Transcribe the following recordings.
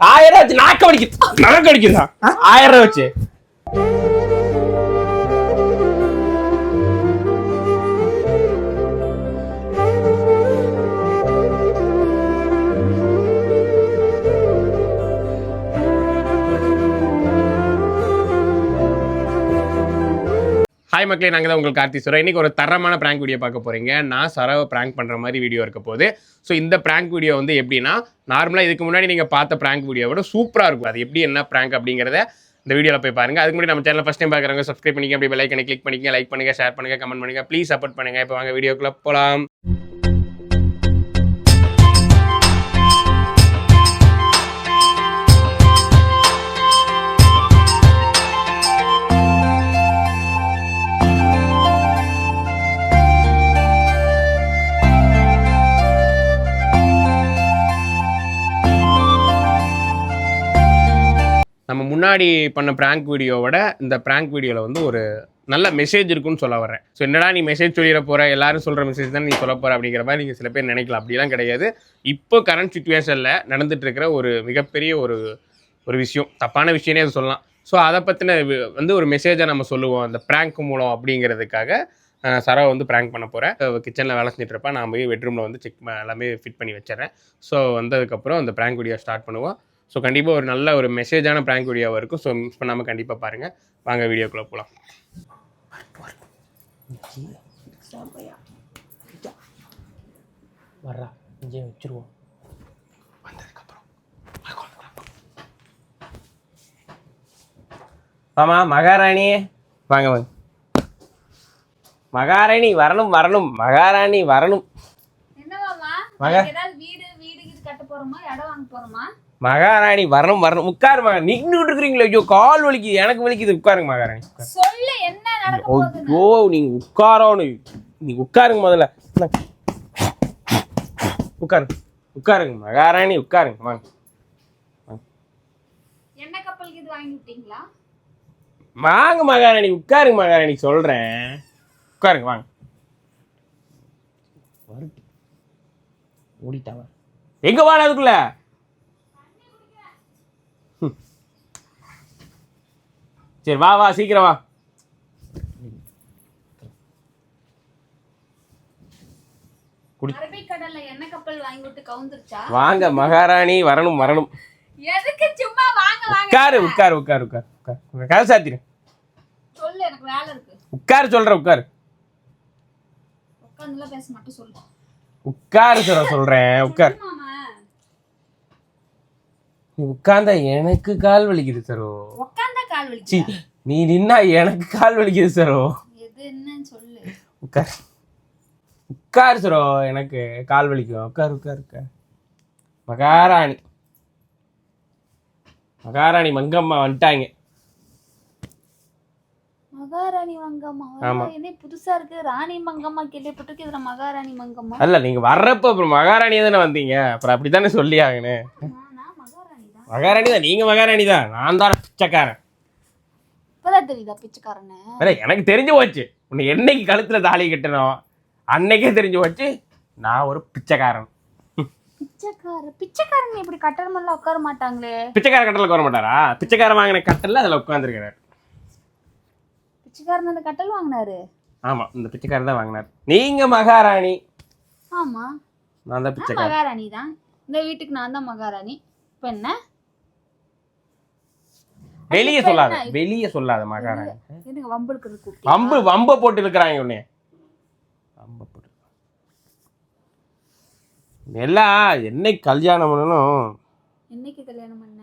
ஆயிரம் வச்சு நாக்க வலிக்குது. நாக்க வலிக்குதா? ஆயிரம் ரூபா வச்சு. ஹாய் மக்களே நாங்கள் தான் உங்களுக்கு கார்த்தி சொல்கிறேன் இன்றைக்கி ஒரு தரமான ப்ராங்க் வீடியோ பார்க்க போறீங்க. நான் சரவை ப்ராங்க் பண்ணுற மாதிரி வீடியோ இருக்க போகுது. ஸோ இந்த ப்ராங்க் வீடியோ வந்து எப்படின்னா நார்மலாக இதுக்கு முன்னாடி நீங்கள் பார்த்த ப்ராங்க் வீடியோ விட சூப்பராக இருக்கும். அது எப்படி என்ன ப்ராங்க் அப்படிங்கிறத இந்த வீடியோவில் போய் பாருங்க. அதுக்கு முன்னாடி நம்ம சேனல் ஃபஸ்ட் டைம் பார்க்குறவங்க சப்ஸ்கிரைப் பண்ணிக்க அப்படி பெல் ஐக்கனை கிளிக் பண்ணிக்க லைக் பண்ணுங்க ஷேர் பண்ணுங்க கமெண்ட் பண்ணுங்க. ப்ளீஸ் சப்போர்ட் பண்ணுங்க. இப்போ வாங்க வீடியோக்குள்ளே போகலாம் முன்னாடி பண்ண ப்ராங்க் வீடியோவோட இந்த ப்ராங்க் வீடியோவில் வந்து ஒரு நல்ல மெசேஜ் இருக்குன்னு சொல்ல வரேன் ஸோ என்னடா நீ மெசேஜ் சொல்லிட போகிற எல்லாரும் சொல்கிற மெசேஜ் தான் நீ சொல்ல போகிற அப்படிங்கிற மாதிரி நீங்கள் சில பேர் நினைக்கலாம். அப்படிலாம் கிடையாது. இப்போ கரண்ட் சுச்சுவேஷனில் நடந்துட்டு இருக்கிற ஒரு மிகப்பெரிய ஒரு ஒரு விஷயம். தப்பான விஷயமே அது சொல்லலாம். ஸோ அதை பற்றின வந்து ஒரு மெசேஜை நம்ம சொல்லுவோம். அந்த ப்ராங்க் மூலம் அப்படிங்கிறதுக்காக சரவை வந்து ப்ராங்க் பண்ண போகிறேன் கிச்சனில் வேலை செஞ்சுட்டு இருப்பேன் நான் போய் பெட்ரூமில் வந்து செக் எல்லாமே ஃபிட் பண்ணி வச்சிடறேன். ஸோ வந்ததுக்கப்புறம் அந்த ப்ராங்க் வீடியோ ஸ்டார்ட் பண்ணுவோம். ஸோ கண்டிப்பாக ஒரு நல்ல ஒரு மெசேஜான ப்ராங்க் வீடியோவாக இருக்கும். ஸோ மிஸ் பண்ணாமல் கண்டிப்பாக பாருங்கள் வாங்க வீடியோக்குள்ளே போகலாம் வர்றா இங்கே வச்சிருவோம். ஆமா மகாராணி. வாங்க வாங்க. மகாராணி வரணும் வரணும். மகாராணி வரணும். மக. கட்ட போறோமா? இடம் வாங்க போறோமா? மகாராணி வரணும் வரணும். உட்காரு மகா. நின்றுட்டு இருக்கிறீங்களோ ஐயோ கால் வலிக்குது எனக்கு வலிக்குது. உட்காருங்க மகாராணி. சொல்லு என்ன ஐயோ நீங்க உட்காரணும் நீங்க உட்காருங்க முதல்ல. உட்காருங்க உட்காருங்க மகாராணி உட்காருங்க வாங்க. என்ன கப்பலுக்கு இது வாங்கி விட்டீங்களா? வாங்க மகாராணி உட்காருங்க மகாராணி சொல்றேன். உட்காருங்க வாங்க. ஓடிட்டாவ எங்க வாழ அதுக்குள்ள. சரி வா வா சீக்கிரம் வா. வாங்கி மகாராணி வரணும் வரணும். உட்காரு உட்காரு உட்காரு உட்காரு உட்காரு. கதை சாத்திரு உட்காரு சொல்ற உட்காரு. பேச மாட்டேன் சொல்லு. உட்காரு சொல்ற சொல்றேன். உட்காரு. நீ உட்கார்ந்தா எனக்கு கால் வலிக்குது சரோ. கால் சி வலிக்கு நீ நின்னா எனக்கு கால் வலிக்குது சரோ. எது என்னன்னு சொல்லு. உட்கார். உட்கார் சரோ எனக்கு கால் வலிக்கும். உட்கார் உட்கார் உட்கார். மகாராணி. மகாராணி மங்கம்மா வந்துட்டாங்க. மகாராணி மங்கம்மா. ஆமா. என்ன புதுசா இருக்கு. ராணி மங்கம்மா கேள்விப்பட்டிருக்கு. இதுல மகாராணி மங்கம்மா. அல்ல நீங்க வர்றப்ப அப்புறம் மகாராணி தானே வந்தீங்க? அப்புறம் அப்படித்தானே சொல்லி ஆகணும். நான் மகாராணி தான். நீங்க மகாராணி தான். நான் தான் பிச்சைக்காரன். இப்பதான் தெரியுதா பிச்சைக்காரன்னு? வேற எனக்கு தெரிஞ்சு போச்சு. உன்னை என்னைக்கு கழுத்துல தாலி கட்டணும் அன்னைக்கே தெரிஞ்சு போச்சு. நான் ஒரு பிச்சைக்காரன். பிச்சைக்கார பிச்சைக்காரன் இப்படி கட்டணமெல்லாம் உட்கார மாட்டாங்களே. பிச்சைக்கார கட்டலுக்கு வர மாட்டாரா? பிச்சைக்காரன் வாங்கின கட்டல்ல அதுல உட்காந்துருக்கிறார் பிச்சைக்காரன் அந்த கட்டல் வாங்கினாரு. ஆமா இந்த பிச்சைக்காரர் தான் வாங்கினார். நீங்க மகாராணி. ஆமா. நான் தான் பிச்சைக்காரன். மகாராணி தான். இந்த வீட்டுக்கு நான் தான் மகாராணி. இப்ப என்ன? வெளியே சொல்லாத? வெளியே சொல்லாத மகாராணி. எனக்கு கூப்பிட்டு வம்பு வம்ப போட்டு இருக்கிறாங்க உன்னை வம்ப போட்டு. எல்லாம் என்னைக்கு கல்யாணம் பண்ணணும்? என்னைக்கு கல்யாணம் பண்ண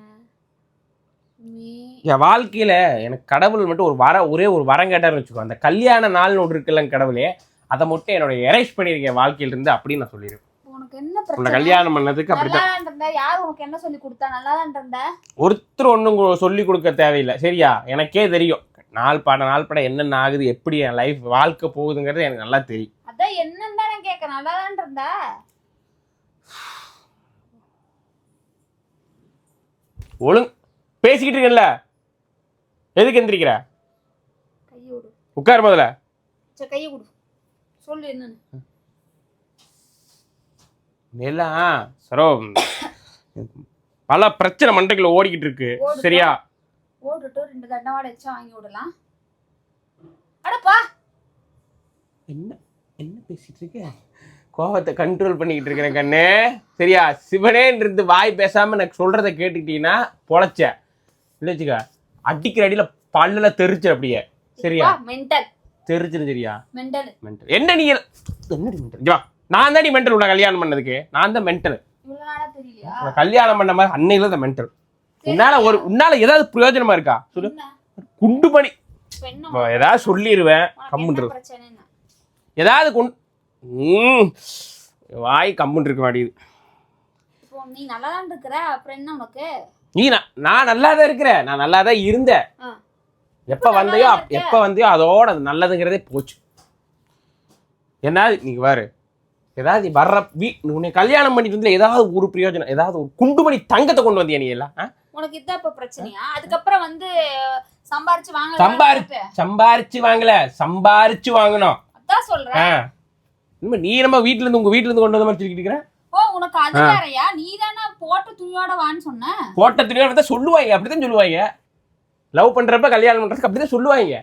என் வாழ்க்கையில எனக்கு கடவுள் மட்டும் ஒரு வர ஒரே ஒரு வரம் கேட்டார்னு வச்சுக்கோ அந்த கல்யாண நாள்னு ஒன்று இருக்குல்ல கடவுளே அதை மட்டும் என்னோட எரேஸ் பண்ணியிருக்கேன் வாழ்க்கையில இருந்து அப்படின்னு நான் சொல்லிடுவேன் உனக்கு கல்யாணம் பண்ணதுக்கு அப்படித்தான். நல்லா இருந்த. யார் உனக்கு என்ன சொல்லி கொடுத்தா? நல்லா தான் இருந்த? ஒருத்தர் ஒன்றும் சொல்லி கொடுக்க தேவையில்லை. சரியா? எனக்கே தெரியும். நாள் பட நாள் பட என்னென்ன ஆகுது எப்படி என் லைஃப் வாழ்க்கை போகுதுங்கிறது எனக்கு நல்லா தெரியும். அதான் என்னன்னு தான் கேட்க நல்லா தான் இருந்த? ஒழுங்கு பேசிக்கிட்டு இருக்கேன்ல. எதுக்கு எந்திரிக்கிற? கையை விடு உட்கார் முதல்ல. கையை கொடு. சொல்லு என்னன்னு. எல்லாம் சரோ பல பிரச்சனை மண்டைக்குள்ள ஓடிக்கிட்டு இருக்கு. சரியா? ஓட்டுட்டு ரெண்டு தண்டவாளம் வச்சா வாங்கி விடலாம். அடப்பா என்ன என்ன பேசிட்டு இருக்க? கோவத்தை கண்ட்ரோல் பண்ணிக்கிட்டு இருக்கிறேன் கண்ணு. சரியா? சிவனேன்னு இருந்து வாய் பேசாம எனக்கு சொல்றத கேட்டுக்கிட்டீங்கன்னா இல்லச்சுக்கா அடிக்கிற அடியில பல்லுல தெரிச்சு அப்படியே. சரியா? மென்டல் தெரிச்சிரு சரியா? மென்டல் மென்டல் என்ன நீ என்னடி மென்டல் வா. நான் தான் நீ மென்டல் உன்னை கல்யாணம் பண்ணதுக்கு. நான் தான் மென்டல் கல்யாணம் பண்ண மாதிரி அன்னையில தான் மென்டல் உன்னால ஒரு உன்னால ஏதாவது பிரயோஜனமா இருக்கா? சொல்லு? குண்டு இப்போ ஏதாவது சொல்லிடுவேன் என்ன? ஏதாவது கொண்டு வாய் கம்முன்னு இருக்க மாட்டேங்குது. நீ நல்லா தான் இருக்கிற அப்புறம் என்ன உனக்கு? நீ நான் நான் நல்லா தான் இருக்கிறேன். நான் நல்லா தான் இருந்தேன். எப்போ வந்தையோ. எப்போ வந்தையோ அதோட அது நல்லதுங்கிறதே போச்சு. என்ன நீங்க பாரு. ஏதாவது வர்ற வீ உன்னை கல்யாணம் பண்ணிட்டு வந்து ஏதாவது ஒரு பிரயோஜனம் ஏதாவது ஒரு குண்டுமணி தங்கத்தை கொண்டு வந்தியா நீ எல்லாம்? உனக்கு இதான் இப்ப பிரச்சனையா? அதுக்கப்புறம் வந்து சம்பாரிச்சு வாங்க சம்பாரிச்சு சம்பாரிச்சு வாங்கல. சம்பாரிச்சு வாங்கணும். அதான் சொல்றேன். நீ நம்ம வீட்டுல இருந்து உங்க வீட்டுல இருந்து கொண்டு வந்த மாதிரி சொல்லிட்டு இருக்கிற? ஓ உனக்கு அது வேறயா? நீ தானே போட்ட துணியோட வான்னு சொன்ன? போட்ட துணியோட தான் சொல்லுவாங்க அப்படிதான் சொல்லுவாங்க லவ் பண்றப்ப கல்யாணம் பண்றதுக்கு அப்படிதான் சொல்லுவாங்க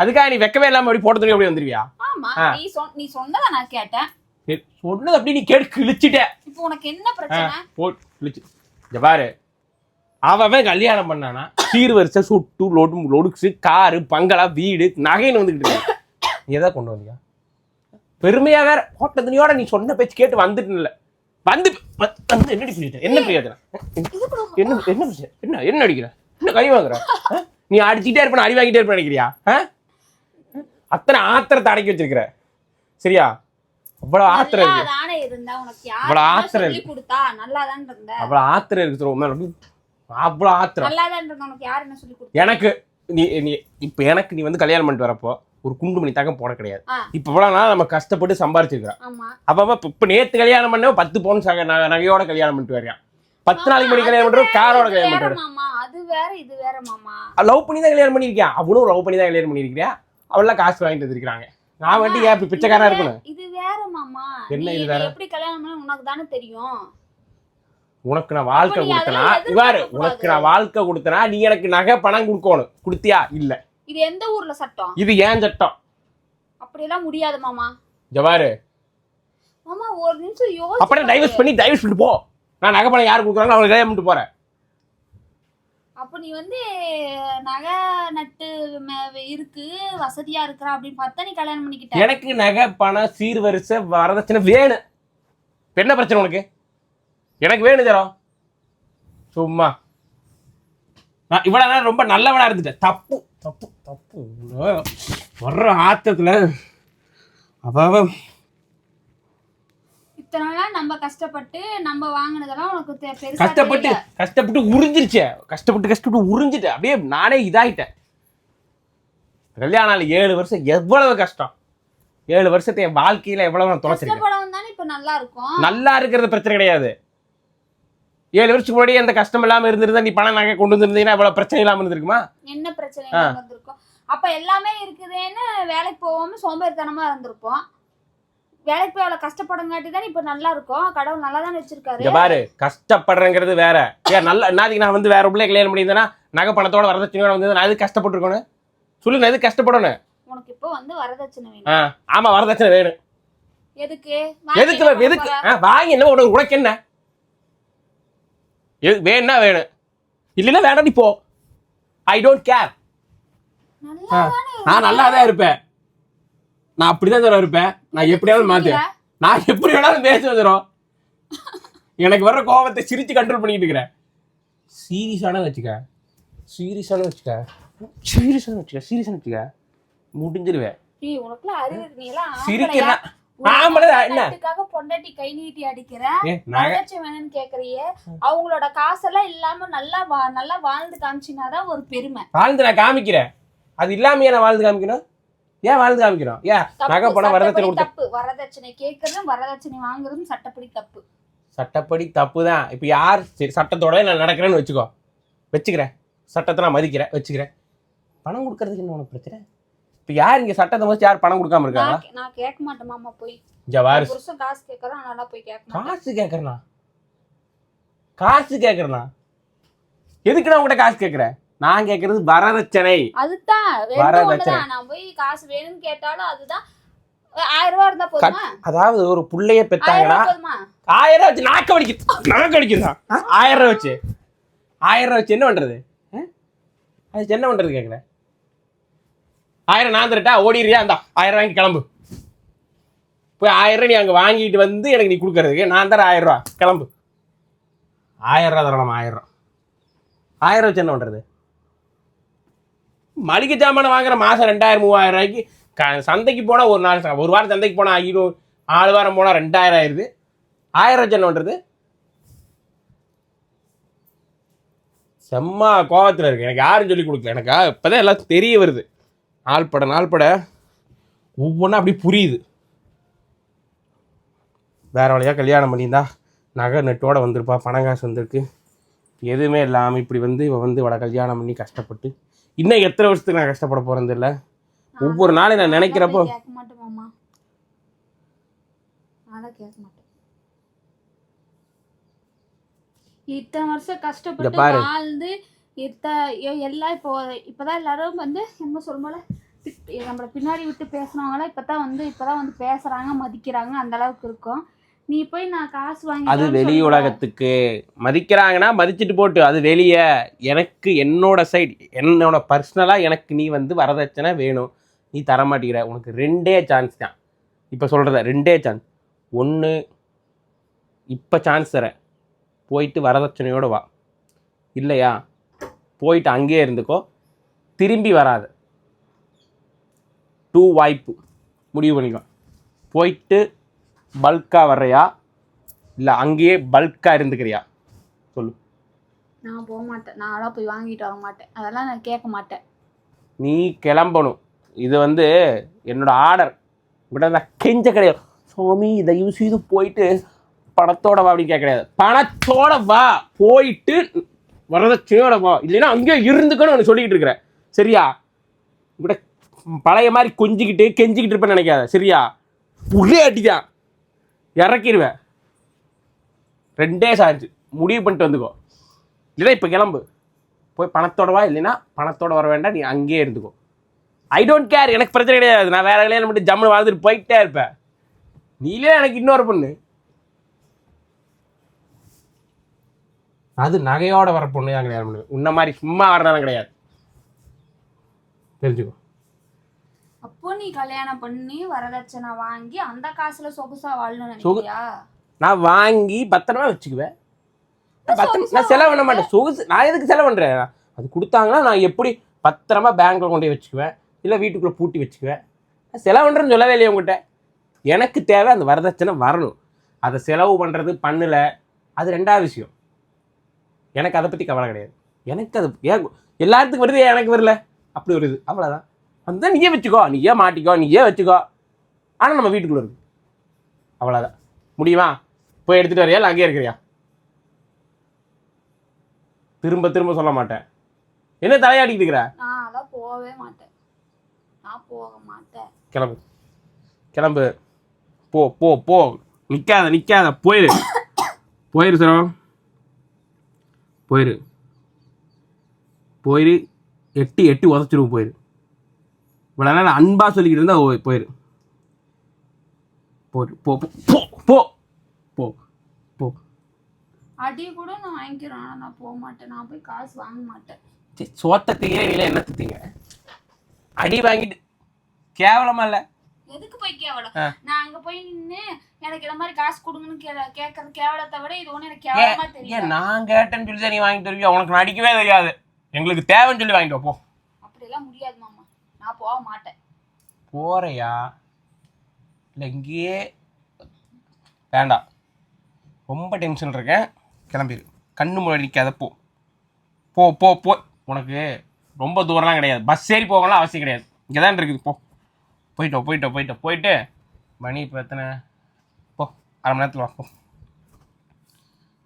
அதுக்காக நீ வெக்கவே இல்லாம அப்படி போட்ட துணி அப்படி வந்துருவியா? ஆமா. நீ நீ சொன்னதை நான் கேட்டேன். சரி, சொன்னது அப்படி நீ கேட்டு கிழிச்சிட்ட. இப்போ உனக்கு என்ன பிரச்சனை? போட்டு கிழிச்சு. இங்க பாரு. அவன் கல்யாணம் பண்ணானா? சீர்வரிசை சுட்டு லொடு லொடுக்ஸு காரு பங்களா வீடு நகைன்னு வந்துக்கிட்டு நீ எதை கொண்டு வந்தியா? பெருமையா வேற போட்ட துணியோட நீ சொன்ன பேச்சு கேட்டு வந்துட்டு வந்து வந்து என்னடி பண்ணிட்ட? என்ன பிரயோஜனம்? என்ன என்ன? என்ன என்ன அடிக்கிற? என்ன கை வாங்குற? நீ அடிச்சுட்டே இருப்ப நான் அடி வாங்கிட்டே இருப்பேன் நினைக்கிறியா? அத்தனை ஆத்திரத்தை அடக்கி வச்சிருக்கிற. சரியா? அவ்வளவு ஆத்திரம் இருக்கு. யார் ஆத்திரம் இருந்த? அவ்வளவு ஆத்திரம் இருக்கு சொல்லுவோம் அவ்வளவு ஆத்திரம். எனக்கு நீ நீ இப்போ எனக்கு நீ வந்து கல்யாணம் பண்ணிட்டு வரப்போ ஒரு குண்டு மணி தகம் போட கிடையாது. இப்போ நாள் நம்ம கஷ்டப்பட்டு சம்பாரிச்சிருக்கிறோம். அப்போ இப்போ நேற்று கல்யாணம் பண்ண பத்து பவுன் சக நகை- நகையோட கல்யாணம் பண்ணிட்டு வரியான் பத்து நாளைக்கு முன்னாடி கல்யாணம் பண்ற காரோட கல்யாணம் வேற பண்ணிட்டு மாமா அது வேற இது வேற மாமா. லவ் பண்ணி தான் கல்யாணம் பண்ணியிருக்கியா? அவளும் லவ் பண்ணி தான் கல்யாணம் பண்ணியிருக்கியா அவளாம் காசு வாங்கிட்டு வந்திருக்காங்க நான் வந்துட்டு ஏன் இப்படி பிச்சைக்காரா இருக்கணும்? இது வேற மாமா. என்ன இது வேற? எப்படி கல்யாணம் பண்ண உனக்கு தானே தெரியும். உனக்கு நான் வாழ்க்கை கொடுத்தனா? இவாரு. உனக்கு நான் வாழ்க்கை கொடுத்தனா நீ எனக்கு நகை பணம் கொடுக்கணும். கொடுத்தியா? இல்ல. இது எந்த ஊர்ல சட்டம்? இது ஏன் சட்டம்? அப்படியெல்லாம் முடியாது மாமா. ஜவாரு மாமா ஒரு நிமிஷம் அப்படியே யோசிச்சு டைவர்ஸ் பண்ணி டைவர்ஸ் பண்ணிட்டு போ. நான் நகை பணம் யார் கொடுக்குறாங்க அவங்களுக்கு கல்யாணம் பண்ணிட்டு போறேன். அப்ப நீ வந்து நகை நட்டு இருக்கு வசதியா இருக்கிற அப்படின்னு பார்த்தா நீ கல்யாணம் பண்ணிக்கிட்ட. எனக்கு நகை பணம் சீர்வரிசை வரதட்சணை வேணும் என்ன பிரச்சனை உனக்கு? எனக்கு வேணும் தரோம் சும்மா. நான் இவ்வளவு நேரம் ரொம்ப நல்லவனா இருந்துட்டேன். தப்பு தப்பு தப்பு. வர்ற ஆத்தத்துல அவ நம்ம கஷ்டப்பட்டு நம்ம வாங்கினதெல்லாம் உனக்கு கஷ்டப்பட்டு. கஷ்டப்பட்டு உறிஞ்சிருச்சே. கஷ்டப்பட்டு கஷ்டப்பட்டு உறிஞ்சிட்டேன். அப்படியே நானே இதாயிட்டேன். கல்யாணம் ஆகி ஏழு வருஷம் எவ்வளவு கஷ்டம்? ஏழு வருஷத்தை என் வாழ்க்கையில எவ்வளவு நான் தொலைச்சிருக்கேன்? நல்லா இருக்கும். நல்லா இருக்கிறது பிரச்சனை கிடையாது. ஏழு வருஷத்துக்கு முன்னாடி அந்த கஷ்டம் இல்லாம இருந்திருந்தா நீ பணம் நகை கொண்டு வந்திருந்தீங்கன்னா இவ்வளவு பிரச்சனை இல்லாம இருந்திருக்குமா? என்ன பிரச்சனை இருந்திருக்கும்? அப்ப எல்லாமே இருக்குதேன்னு வேலைக்கு போகாம சோம்பேறித்தனமா இருந்திருப்போம். வேலைக்கு போய் அவ்வளவு கஷ்டப்படுங்காட்டி தானே இப்ப நல்லா இருக்கும். கடவுள் நல்லா தானே வச்சிருக்காரு பாரு கஷ்டப்படுறேங்கிறது வேற. ஏன் நல்ல நாளைக்கு நான் வந்து வேற பிள்ளை கல்யாணம் பண்ணியிருந்தேன்னா நகை பணத்தோட வரதட்சணையோட வந்து நான் எது கஷ்டப்பட்டுருக்கணும்? சொல்லு நான் எது கஷ்டப்படணும்? உனக்கு இப்போ வந்து வரதட்சணை வேணும். ஆமா வரதட்சணை வேணும். எதுக்கு? எதுக்கு வாங்கி என்ன எதுக்கு வாங்கி என்ன உனக்கு உனக்கு என்ன? வேணும்னா வேணும் இல்லைன்னா வேணாம் நீ போ. ஐ டோன்ட் கேர் நான் நல்லா தான் இருப்பேன். நான் அப்படிதான் தர இருப்பேன். நான் எப்படியாவது மாத்தேன். நான் எப்படி வேணாலும் பேச வந்துடும் எனக்கு வர்ற கோபத்தை சிரிச்சு கண்ட்ரோல் பண்ணிட்டு இருக்கிறேன் சீரியஸான வச்சுக்க. சீரியஸான வச்சுக்க. சீரியஸான வச்சுக்க. சீரியஸான வச்சுக்க. முடிஞ்சிருவேன். ஏய், பொண்டாட்டி கை நீட்டி அடிக்கிற ஏ நகை. வரதட்சணை வேணும்னு கேக்குறியே அவங்களோட காசெல்லாம் இல்லாம நல்லா நல்லா வாழ்ந்து காமிச்சினாதான் ஒரு பெருமை. வாழ்ந்து நான் காமிக்கிறேன். அது இல்லாம நான் வாழ்ந்து காமிக்கணும்? ஏன் வாழ்ந்து காமிக்கிறோம்? ஏன்? தப்பு, நகை பணம் வரதட்சணை தப்பு. வரதட்சணை கேட்கறதும் வரதட்சணை வாங்குறதும் சட்டப்படி தப்பு. சட்டப்படி தப்பு தான். இப்போ யார் சரி சட்டத்தோட நான் நடக்கிறேன்னு வச்சுக்கோ. வச்சுக்கிறேன். சட்டத்தை நான் மதிக்கிறேன் வச்சுக்கிறேன். பணம் கொடுக்கறதுக்கு என்ன உனக்கு பிரச்சனை? இப்போ யார் இங்கே சட்டத்தை மதிச்சு யார் பணம் கொடுக்காம இருக்காங்களா? நான் கேட்க மாட்டேன் மாமா போய். இங்க வாரு. புருஷன் காசு கேட்கறேன் நல்லா போய் கேட்க மாட்டேன். காசு கேட்கறனா? காசு கேட்கறனா? எதுக்கு நான் உங்கள்கிட்ட காசு கேட்குறேன் நான் கேட்கறது வரதட்சணை. அதுதான். வர ரெண்டும் பிரச்சனை. ஒண்ணுதான் நான் போய் காசு வேணும்னு கேட்டாலும் அதுதான். ஆயிரம் ரூபாய் இருந்தா போதுமா? அதாவது ஒரு புள்ளைய ஆயிரம் பெத்தாங்கன்னா ஆயிரம் ரூபா வச்சு நாக்க வலிக்குது. நாக்க வலிக்குதா? ஆயிரம் ரூபா வச்சு. ஆயிரம் ரூபா வச்சு என்ன பண்றது? அது என்ன பண்றது கேட்குறேன் ஆயிரம் நான் தரட்டா ஓடிடுறியா? அந்த ஆயிரம் வாங்கி கிளம்பு. போய் ஆயிரம் ரூபா நீ அங்கே வாங்கிட்டு வந்து எனக்கு நீ கொடுக்கறதுக்கு. நான் தரேன் ஆயிரம் ரூபா கிளம்பு. ஆயிரம் ரூபா தரலாம்? ஆயிரம் ரூபா ஆயிரம் வச்சு என்ன பண்ணுறது மளிகை ஜாமான் வாங்குற மாதம் ரெண்டாயிரம் மூவாயிரம் ரூபாய்க்கு க- சந்தைக்கு போனால் ஒரு நாள் ஒரு வாரம் சந்தைக்கு போனால் ஐநூறு ஆறு வாரம் போனால் ரெண்டாயிரம் ஆயிருது. ஆயிரம் வச்சு என்ன பண்ணுறது செம்ம கோபத்தில் இருக்கு. எனக்கு யாரும் சொல்லி கொடுக்கல. எனக்கு இப்பதான் எல்லாம் தெரிய வருது. நாள் பட நாள் பட ஒவ்வொன்றும் அப்படி புரியுது. வேற வழியா கல்யாணம் பண்ணியிருந்தா நகை நெட்டோட வந்திருப்பா பணம் காசு வந்திருக்கு. எதுவுமே இல்லாமல் இப்படி வந்து இவ வந்து இவளை கல்யாணம் பண்ணி கஷ்டப்பட்டு இன்னும் எத்தனை வருஷத்துக்கு நான் கஷ்டப்பட போறது இல்லை ஒவ்வொரு நாளும் நான் நினைக்கிறப்போ இத்தனை வருஷம் கஷ்டப்பட்டு. வாழ்ந்து இத்த எல்லாம் இப்போ இப்பதான் எல்லாரும் வந்து என்ன சொல்லும்போல நம்மள பின்னாடி விட்டு பேசுனவங்களாம் இப்பதான் வந்து இப்பதான் வந்து பேசுறாங்க மதிக்கிறாங்க அந்த அளவுக்கு இருக்கும். நீ போய் நான் காசு வாங்கி அது வெளி உலகத்துக்கு. மதிக்கிறாங்கன்னா மதிச்சுட்டு போட்டு அது வெளியே எனக்கு என்னோட சைடு என்னோட பர்சனலாக எனக்கு நீ வந்து வரதட்சணை வேணும். நீ தர மாட்டேங்கிற உனக்கு ரெண்டே சான்ஸ் தான். இப்போ சொல்கிறத ரெண்டே சான்ஸ் ஒன்று இப்போ சான்ஸ் தரேன். போயிட்டு வரதட்சணையோடு வா. இல்லையா? போயிட்டு அங்கேயே இருந்துக்கோ திரும்பி வராத. டூ வாய்ப்பு முடிவு பண்ணிக்கோ. போயிட்டு பல்காக வர்றியா? இல்லை அங்கேயே பல்காக இருந்துக்கிறியா? சொல்லு. நான் போக மாட்டேன். நான் அதெல்லாம் போய் வாங்கிட்டு வர மாட்டேன். அதெல்லாம் நான் கேட்க மாட்டேன். நீ கிளம்பணும். இது வந்து என்னோட ஆர்டர் இப்படி நான் கெஞ்ச கிடையாது. சுவாமி தயவு செய்து போயிட்டு பணத்தோட வா அப்படின்னு கேட்க கிடையாது. பணத்தோட வா. போயிட்டு வரதட்சணையோட இல்லைன்னா அங்கேயே இருந்துக்கணும் நான் சொல்லிக்கிட்டு இருக்கிறேன் சரியா? இப்படி பழைய மாதிரி கொஞ்சிக்கிட்டு கெஞ்சிக்கிட்டு இருப்பேன்னு நினைக்காத. சரியா? ஒரே அடிதான் இறக்கிடுவேன். ரெண்டே சார்ஜ் முடிவு பண்ணிட்டு வந்துக்கோ. இல்லை இப்போ கிளம்பு. போய் பணத்தோட வா. இல்லைன்னா பணத்தோட வர வேண்டாம். நீ அங்கேயே இருந்துக்கோ. ஐ டோன்ட் கேர் எனக்கு பிரச்சனை கிடையாது. நான் வேற கல்யாணம் மட்டும் ஜம்முன்னு வாழ்ந்துட்டு போயிட்டே இருப்பேன். நீலே எனக்கு இன்னொரு பொண்ணு. அது நகையோட வர பொண்ணு தான் கல்யாணம் பண்ணுவேன் உன்ன மாதிரி சும்மா வரதான் கிடையாது. தெரிஞ்சுக்கோ. அப்போ நீ கல்யாணம் பண்ணி வரதட்சணை வாங்கி அந்த காசுல சொகுசா வாழணும்னு சொகு- நினைக்கிறியா? நான் வாங்கி பத்திரமா வச்சுக்குவேன். நான் பத்திரம் நான் செலவு பண்ண மாட்டேன். சொகுசு நான் எதுக்கு செலவு பண்ணுறேன் அது கொடுத்தாங்கன்னா நான் எப்படி பத்திரமா பேங்க்கில் கொண்டு போய் வச்சுக்குவேன். இல்லை வீட்டுக்குள்ளே பூட்டி வச்சுக்குவேன். செலவு பண்ணுறேன்னு சொல்லவே இல்லையே உங்ககிட்ட எனக்கு தேவை அந்த வரதட்சணை வரணும். அதை செலவு பண்ணுறது பண்ணல. அது ரெண்டாவது விஷயம். எனக்கு அதை பற்றி கவலை கிடையாது. எனக்கு அது ஏன் எல்லாத்துக்கும் வருது எனக்கு வரல? அப்படி வருது அவ்வளோதான் அந்த நீயே வச்சுக்கோ. நீயே மாட்டிக்கோ. நீயே வச்சுக்கோ. ஆனால் நம்ம வீட்டுக்குள்ளே இருக்கு. அவ்வளோதான் முடியுமா? போய் எடுத்துட்டு வரியா? இல்லை அங்கேயே இருக்கிறியா? திரும்ப திரும்ப சொல்ல மாட்டேன். என்ன தலையாடிக்கிட்டு இருக்கிற? நான் போகவே மாட்டேன். நான் போக மாட்டேன். கிளம்பு. கிளம்பு. போ போ போ. நிக்காத நிக்காத. போயிரு. போயிரு சரம் போயிரு. போயிரு எட்டி எட்டி உதச்சிருவோம் போயிரு. இவ்வளோ நேரம் அன்பா சொல்லிக்கிட்டு இருந்தா ஓ, போயிரு. போயிரு. போ போ, போ போ. போ அடி கூட நான் வாங்கிக்கிறேன் ஆனா நான் போக மாட்டேன். நான் போய் காசு வாங்க மாட்டேன். சரி, சோத்தை திங்க இல்லை என்ன திங்க? அடி வாங்கிட்டு கேவலமா இல்லை? எதுக்கு போய் கேவலம். நான் அங்க போய் நின்னு எனக்கு இந்த மாதிரி காசு கொடுங்கன்னு கே கேட்கறது கேவலத்தை விட இது ஒண்ணு எனக்கு கேவலமா ஏன் தெரியும் நான் கேட்டேன்னு சொல்லி நீ வாங்கி தருவியா உனக்கு நடிக்கவே தெரியாது. எங்களுக்கு தேவைன்னு சொல்லி வாங்கிட்டு போ. அப்படியெல்லாம் முடியாது மாமா. நான் போக மாட்டேன். போறியா? இல்லை இங்கேயே. வேண்டாம். ரொம்ப டென்ஷன் இருக்கேன். கிளம்பிடு கண்ணு முன்னாடி நிற்காத போ. போ போ போ. உனக்கு ரொம்ப தூரம்லாம் கிடையாது. பஸ் ஏறி போகலாம் அவசியம் கிடையாது. இங்கே தான் இருக்குது போ. போயிட்டோ போயிட்டோ போயிட்டோ போயிட்டு மணி இப்போ எத்தனை? அரை மணி நேரத்தில் வா போ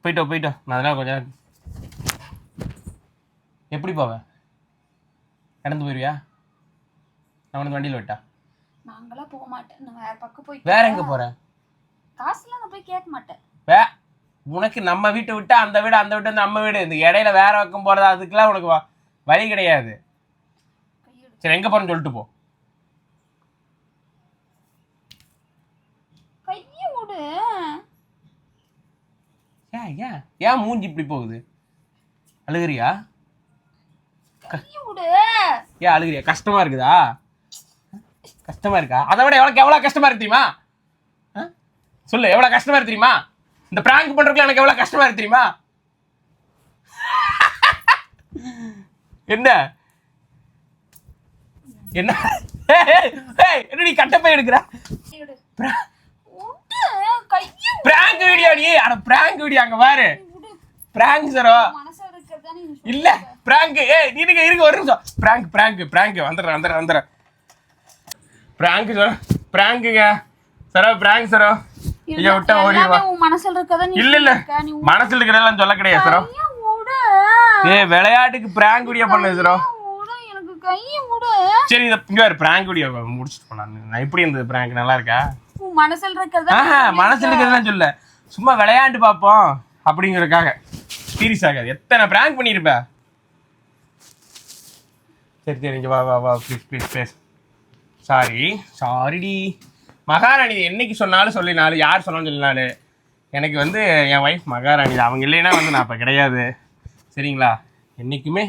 போயிட்டோ போயிட்டோ நான் அதெல்லாம் கொஞ்சம் நேரம் எப்படி போவேன் நடந்து போயிருவியா? நான் உனக்கு வண்டியில் விட்டா? நாங்களாம் போக மாட்டேன். நான் வேற பக்கம் போய் வேற எங்கே போகிற காசுலாம் நான் போய் கேட்க மாட்டேன். வே உனக்கு நம்ம வீட்டை விட்டு அந்த வீடு அந்த வீட்டு நம்ம வீடு. இந்த இடையில வேற பக்கம் போறது அதுக்கெல்லாம் உனக்கு வழி கிடையாது. சரி எங்க போறேன்னு சொல்லிட்டு போ கையை விடு ஏன் ஏன் ஏன் மூஞ்சி இப்படி போகுது? அழுகுறியா? ஏன் அழுகுறியா? கஷ்டமா இருக்குதா? கஷ்டமா இருக்கா? அதை விட எவ்வளவு எவ்வளவு கஷ்டமா இருக்கு தெரியுமா? சொல்லு எவ்வளவு கஷ்டமா இருக்கு தெரியுமா? இந்த பிராங்க் பண்றதுக்கு எனக்கு எவ்வளவு கஷ்டமா இருக்கு தெரியுமா? என்ன? என்ன? ஏய், ஏய், ஏய், என்ன நீ கட்டப்பை எடுக்கிற? பிராங்க் வீடியோ நீ அட பிராங்க் வீடியோ அங்க பாரு. பிராங்க் சரோ நீ இல்ல பிராங்க் ஏய் நீங்க இருங்க ஒரு நிமிஷம். பிராங்க் பிராங்க் பிராங்க் வந்துடுறேன் வந்துடுறேன் வந்துடுறேன். பிராங்க் சார் பிராங்குங்க சரோ பிராங்க் சரோ ஐயா விட்டா எல்லாமே உன் மனசுல இருக்கதா நீ இல்ல இல்ல. நீ மனசுல இருக்கிறதெல்லாம் சொல்ல கிடையாது சரோ ஏய் விளையாட்டுக்கு பிராங்க் வீடியோ பண்ணு சரோ சரி இங்க பிராங்க் வீடியோ முடிச்சுட்டு போலாம். நான் எப்படி இருந்தது பிராங்க் நல்லா இருக்கா? மனசுல இருக்கிறதா மனசுல இருக்கிறதெல்லாம் சொல்ல. சும்மா விளையாண்டு பார்ப்போம் அப்படிங்கறதுக்காக. சீரியஸ் ஆகாது எத்தனை பிராங்க் பண்ணியிருப்ப சரி சரி வா வா வா ப்ளீஸ் ப்ளீஸ் ப்ளீஸ் சாரி சாரிடி மகாராணி என்னைக்கு சொன்னாலும் சொல்லினாலும் யார் சொன்னாலும் சொல்லினாலும் எனக்கு வந்து என் ஒய்ஃப் மகாராணி தான். அவங்க இல்லைன்னா வந்து நான் இப்போ கிடையாது. சரிங்களா? என்றைக்குமே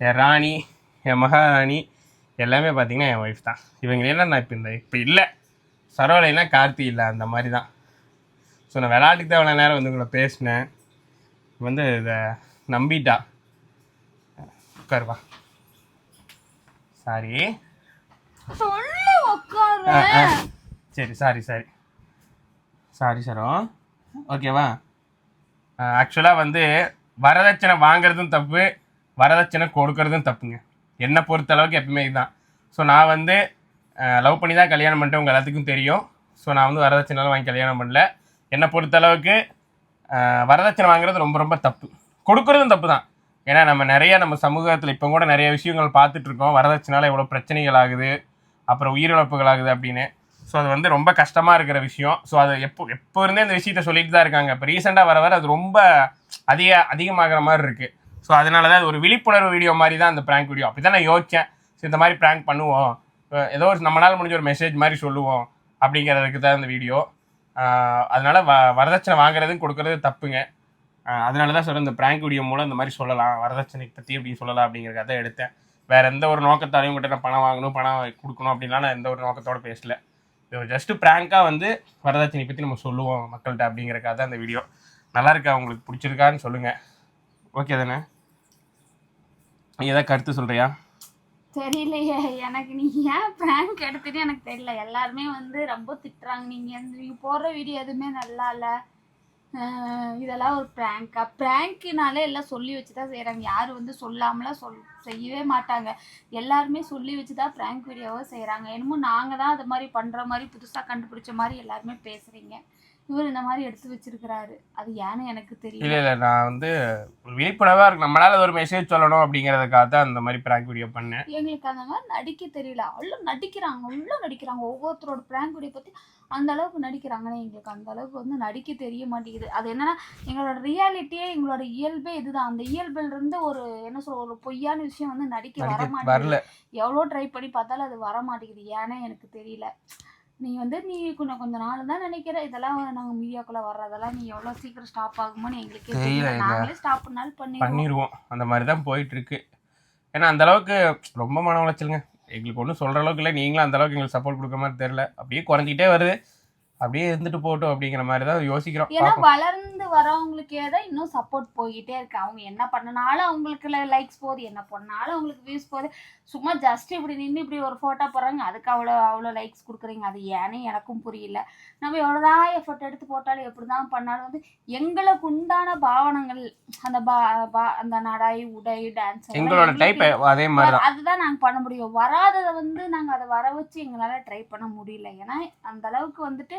என் ராணி என் மகாராணி எல்லாமே பார்த்தீங்கன்னா என் ஒய்ஃப் தான். இவங்க இல்லைன்னா நான் இப்போ இந்த இப்போ இல்லை. சரவலைனா கார்த்தி இல்லை அந்த மாதிரி தான். ஸோ நான் விளையாட்டுக்கு தான் இவ்வளோ நேரம் வந்து உங்களை பேசினேன். வந்து இதை நம்பிட்டா. உட்காருவா சாரி. சரி சாரி சாரி. சாரி சரம் ஓகேவா ஆக்சுவலாக வந்து வரதட்சணை வாங்குறதும் தப்பு வரதட்சணை கொடுக்கறதும் தப்புங்க. என்னை பொறுத்த அளவுக்கு எப்பவுமே இதுதான். ஸோ நான் வந்து லவ் பண்ணி தான் கல்யாணம் பண்ணிட்டு உங்கள் எல்லாத்துக்கும் தெரியும். ஸோ நான் வந்து வரதட்சணைலாம் வாங்கி கல்யாணம் பண்ணல. என்னை பொறுத்த அளவுக்கு வரதட்சணை வாங்குறது ரொம்ப ரொம்ப தப்பு. கொடுக்கறதும் தப்பு தான். ஏன்னா நம்ம நிறைய நம்ம சமூகத்தில் இப்போ கூட நிறைய விஷயங்கள் பார்த்துட்டு இருக்கோம். எவ்வளோ பிரச்சனைகள் ஆகுது. அப்புறம் உயிரிழப்புகள் ஆகுது அப்படின்னு. ஸோ அது வந்து ரொம்ப கஷ்டமாக இருக்கிற விஷயம். ஸோ அது எப்போ எப்போ இருந்தே இந்த விஷயத்த சொல்லிட்டு தான் இருக்காங்க. இப்போ ரீசெண்டாக வர வர அது ரொம்ப அதிக அதிகமாகிற மாதிரி இருக்குது ஸோ அதனால தான் அது ஒரு விழிப்புணர்வு வீடியோ மாதிரி தான் அந்த ப்ராங்க் வீடியோ அப்படி தான் நான் யோசித்தேன் ஸோ இந்த மாதிரி ப்ராங்க் பண்ணுவோம். ஏதோ ஒரு நம்மளால் முடிஞ்ச ஒரு மெசேஜ் மாதிரி சொல்லுவோம் அப்படிங்கிறதுக்கு தான் இந்த வீடியோ அதனால் வ வரதட்சணை வாங்குறதும் கொடுக்கறது தப்புங்க. அதனால தான் சொல்கிறேன் இந்த ப்ராங்க் வீடியோ மூலம் இந்த மாதிரி சொல்லலாம் வரதட்சணை பற்றி அப்படி சொல்லலாம் அப்படிங்கிறத தான் எடுத்தேன். வேறு எந்த ஒரு நோக்கத்தாலையும் கிட்ட நான் பணம் வாங்கணும் பணம் கொடுக்கணும் அப்படின்லாம் நான் எந்த ஒரு நோக்கத்தோடு பேசல. இது ஜஸ்ட்டு ப்ராங்காக வந்து வரதட்சணை பற்றி நம்ம சொல்லுவோம் மக்கள்கிட்ட அப்படிங்கிறக்காக தான் இந்த வீடியோ நல்லா இருக்கா? உங்களுக்கு பிடிச்சிருக்கான்னு சொல்லுங்கள் ஓகே தானே? நீ ஏதாவது கருத்து சொல்கிறியா தெரியலையே. எனக்கு நீ ஏன் ப்ராங்க் எடுத்துட்டு எனக்கு தெரியல. எல்லாருமே வந்து ரொம்ப திட்டுறாங்க. நீங்க இந்த நீங்க போடுற வீடியோ எதுவுமே நல்லா இல்லை. இதெல்லாம் ஒரு ப்ராங்கா ப்ராங்க்குனாலே எல்லாம் சொல்லி வச்சு தான் செய்கிறாங்க யாரும் வந்து சொல்லாமலாம் சொல் செய்யவே மாட்டாங்க. எல்லாருமே சொல்லி வச்சு தான் ப்ராங்க் வீடியோவை செய்கிறாங்க என்னமோ நாங்கள் தான் அது மாதிரி பண்ணுற மாதிரி புதுசாக கண்டுபிடிச்ச மாதிரி எல்லாருமே பேசுகிறீங்க இவர் இந்த மாதிரி எடுத்து வச்சிருக்கிறாரு. அது ஏன்னு எனக்கு தெரியல. இல்லை இல்லை நான் வந்து ஒரு விழிப்புணர்வாக இருக்கு நம்மளால் ஒரு மெசேஜ் சொல்லணும் அப்படிங்கிறதுக்காக தான் அந்த மாதிரி ப்ராங்க் வீடியோ பண்ணேன். எங்களுக்கு அந்த மாதிரி நடிக்க தெரியல. அவ்வளோ நடிக்கிறாங்க அவ்வளோ நடிக்கிறாங்க. ஒவ்வொருத்தரோட ப்ராங்க் வீடியோ பற்றி அந்த அளவுக்கு நடிக்கிறாங்கன்னா எங்களுக்கு. அந்த அளவுக்கு வந்து நடிக்க தெரிய மாட்டேங்குது. அது என்னன்னா எங்களோட ரியாலிட்டியே எங்களோட இயல்பே இதுதான். அந்த இயல்பில் இருந்து ஒரு என்ன சொல்ற ஒரு பொய்யான விஷயம் வந்து நடிக்க வர மாட்டேங்குது எவ்வளோ ட்ரை பண்ணி பார்த்தாலும் அது வர மாட்டேங்குது ஏன்னு எனக்கு தெரியல. நீ வந்து நீ கொஞ்சம் கொஞ்ச நாள் தான் நினைக்கிற. இதெல்லாம் நாங்கள் மீடியாக்குள்ளே வர்றதெல்லாம் நீ எவ்வளோ சீக்கிரம் ஸ்டாப் ஆகுமோன்னு எங்களுக்கே தெரியல. நாங்களே ஸ்டாப் பண்ணாலும் பண்ணிடுவோம் பண்ணிடுவோம் அந்த மாதிரி தான் போயிட்டு இருக்கு ஏன்னா அந்த அளவுக்கு ரொம்ப மன உளைச்சலுங்க. எங்களுக்கு ஒன்றும் சொல்கிற அளவுக்கு இல்லை. நீங்களும் அந்த அளவுக்கு எங்களுக்கு சப்போர்ட் கொடுக்குற மாதிரி தெரியல. அப்படியே குறைஞ்சிக்கிட்டே வருது. அப்படியே இருந்துட்டு போகட்டும் அப்படிங்கிற மாதிரி தான் யோசிக்கிறோம் ஏன்னா. வளர்ந்து வரவங்களுக்கே தான் இன்னும் சப்போர்ட் போய்கிட்டே இருக்கு. அவங்க என்ன பண்ணனாலும் அவங்களுக்கு லைக்ஸ் போகுது என்ன பண்ணாலும் அவங்களுக்கு வியூஸ் போகுது. சும்மா ஜஸ்ட் இப்படி நின்று இப்படி ஒரு ஃபோட்டோ போடுறாங்க. அதுக்கு அவ்வளோ அவ்வளோ லைக்ஸ் கொடுக்குறீங்க. அது ஏன்னு எனக்கும் புரியல. நம்ம எவ்வளோதான் எஃபர்ட் எடுத்து போட்டாலும் எப்படி தான் பண்ணாலும் வந்து எங்களுக்கு உண்டான பாவனங்கள் அந்த பா பா- அந்த நடை உடை டான்ஸ் எங்களோட டைப் அதே மாதிரி தான் அதுதான் நாங்கள் பண்ண முடியும். வராததை வந்து நாங்கள் அதை வர வச்சு எங்களால் ட்ரை பண்ண முடியல. ஏன்னா அந்த அளவுக்கு வந்துட்டு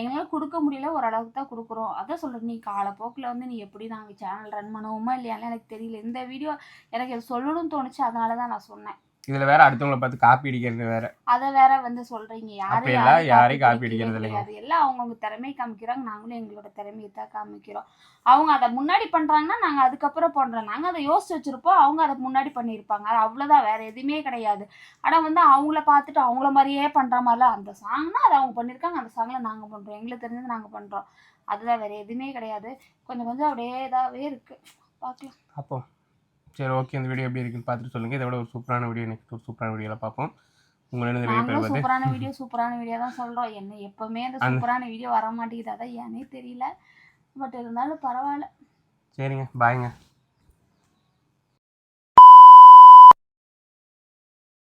எங்களால் கொடுக்க முடியல ஓரளவுக்கு தான் கொடுக்குறோம். அதான் சொல்கிறேன் நீ காலப்போக்கில் வந்து நீ எப்படி நாங்கள் சேனல் ரன் பண்ணுவோமா இல்லையான்னு எனக்கு தெரியல. இந்த வீடியோ எனக்கு சொல்லணும்னு தோணுச்சு அதனால தான் நான் சொன்னேன். இதுல வேற அடுத்தவங்கள பார்த்து காப்பி அடிக்கிறது வேற. அதை வேற வந்து சொல்றீங்க. யாரும் அப்படியெல்லாம் யாரையும் காப்பி அடிக்கிறது இல்லைங்க. எல்லாம் அவங்கவுங்க திறமையை காமிக்கிறாங்க. நாங்களும் எங்களோட திறமையை தான் காமிக்கிறோம். அவங்க அதை முன்னாடி பண்றாங்கன்னா நாங்க அதுக்கப்புறம் பண்றோம். நாங்க அதை யோசிச்சு வச்சிருப்போம். அவங்க அதை முன்னாடி பண்ணியிருப்பாங்க. அது அவ்வளவுதான். வேற எதுவுமே கிடையாது. ஆனா வந்து அவங்கள பார்த்துட்டு அவங்கள மாதிரியே பண்ற மாதிரிலாம் அந்த சாங்னா அதை அவங்க பண்ணியிருக்காங்க. அந்த சாங்ல நாங்க பண்றோம். எங்களுக்கு தெரிஞ்சது நாங்க பண்றோம். அதுதான் வேற எதுவுமே கிடையாது. கொஞ்சம் கொஞ்சம் அப்படியே இதாவே இருக்கு. பார்க்கலாம். அப்போ சரி ஓகே இந்த வீடியோ எப்படி இருக்குன்னு பார்த்துட்டு சொல்லுங்க. இதை விட ஒரு சூப்பரான வீடியோ நெக்ஸ்ட் ஒரு சூப்பரான வீடியோவில் பார்ப்போம். உங்களிடம் வந்து சூப்பரான வீடியோ சூப்பரான வீடியோ தான் சொல்றோம். என்ன எப்பவுமே அந்த சூப்பரான வீடியோ வர மாட்டேங்குது அதான் ஏனே தெரியல. பட் இருந்தாலும் பரவாயில்ல. சரிங்க பாய்ங்க